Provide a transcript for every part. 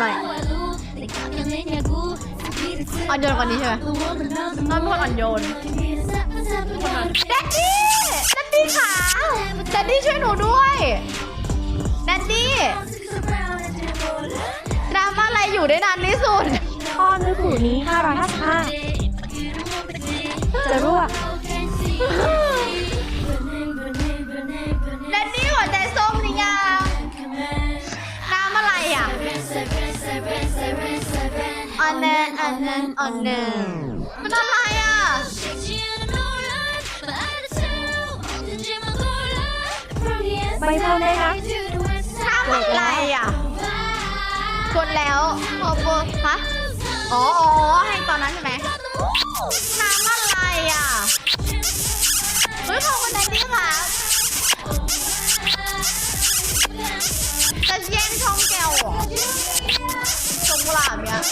หน่อยอ่อนโยนกว่านี้ใช่ไหมน้องเป็นคนอ่อนโยนแดดดี้แดดดี้ขาแดดดี้ช่วยหนูด้วยแดดดี้ดราม่าอะไรอยู่ได้นานที่สุดข้อมือถือนี้555จะรั่ว นนั้นอันนั้นอันนั้นมันอะไรอะใบเท่าได้นะน้ำอะไรอะ กดแล้วโอ้โหฮะ อ๋ออ๋อให้ตอนนั้นใช่ไหมน้ำอ แด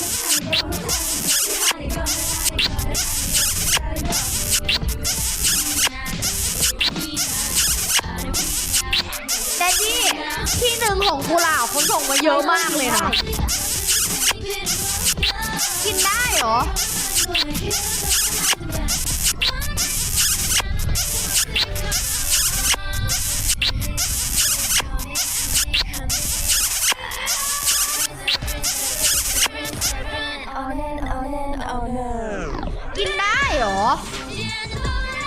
ดดี้ที่หนึ่งของกุหลาบเขาส่งมาเยอะมากเลยนะกินได้เหรอ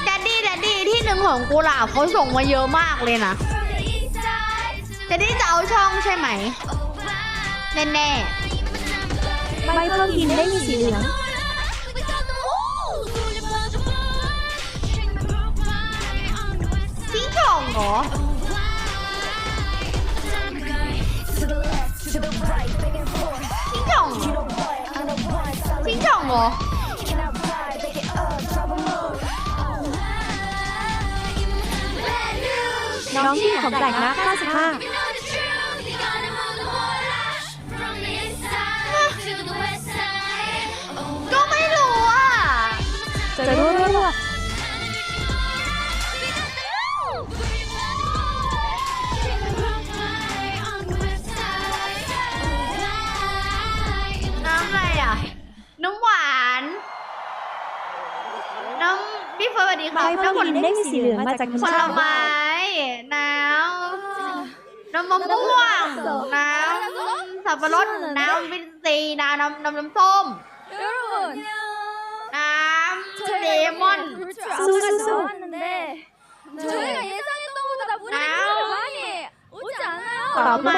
แดดดี้แดดดี้ที่หนึ่งของกุหลาบเขาส่งมาเยอะมากเลยนะแดดดี้จะเอาช่องใช่ไหม แน่ใบเพิ่มกินได้มีสีเหลืองๆทิ้งช่องเหรอทิ้งช่องเน้องที่ของแปลกนะ95ก็ไม่รู้อะจะรั่ พี่เฟิร์สสวัสดีค่ะใบผลิตได้สีเหลืองมาจากผลไม้น้ำน้ำมะม่วงน้ำสับปะรดน้ำวินซีน้ำน้ำน้ำน้ำส้มน้ำเลมอนสู้สู้สู้น้ำตอดไห